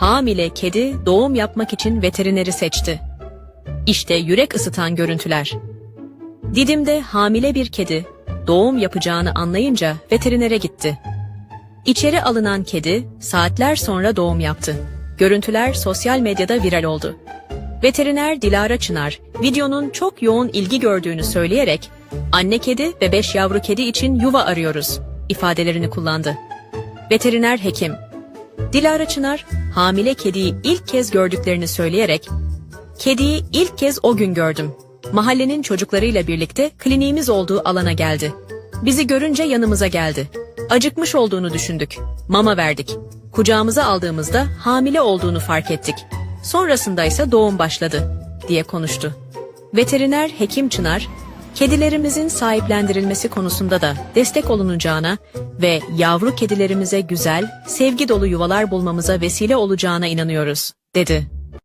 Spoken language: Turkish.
hamile kedi doğum yapmak için veterineri seçti. İşte yürek ısıtan görüntüler. Didim'de hamile bir kedi doğum yapacağını anlayınca veterinere gitti. İçeri alınan kedi saatler sonra doğum yaptı. Görüntüler sosyal medyada viral oldu. Veteriner Dilara Çınar, videonun çok yoğun ilgi gördüğünü söyleyerek anne kedi ve beş yavru kedi için yuva arıyoruz ifadelerini kullandı. Veteriner hekim Dilara Çınar, hamile kediyi ilk kez gördüklerini söyleyerek Kediyi ilk kez o gün gördüm. Mahallenin çocuklarıyla birlikte kliniğimiz olduğu alana geldi. Bizi görünce yanımıza geldi. Acıkmış olduğunu düşündük. Mama verdik. Kucağımıza aldığımızda hamile olduğunu fark ettik. Sonrasında ise doğum başladı, diye konuştu. Veteriner Hekim Çınar, kedilerimizin sahiplendirilmesi konusunda da destek olunacağına ve yavru kedilerimize güzel, sevgi dolu yuvalar bulmamıza vesile olacağına inanıyoruz, dedi.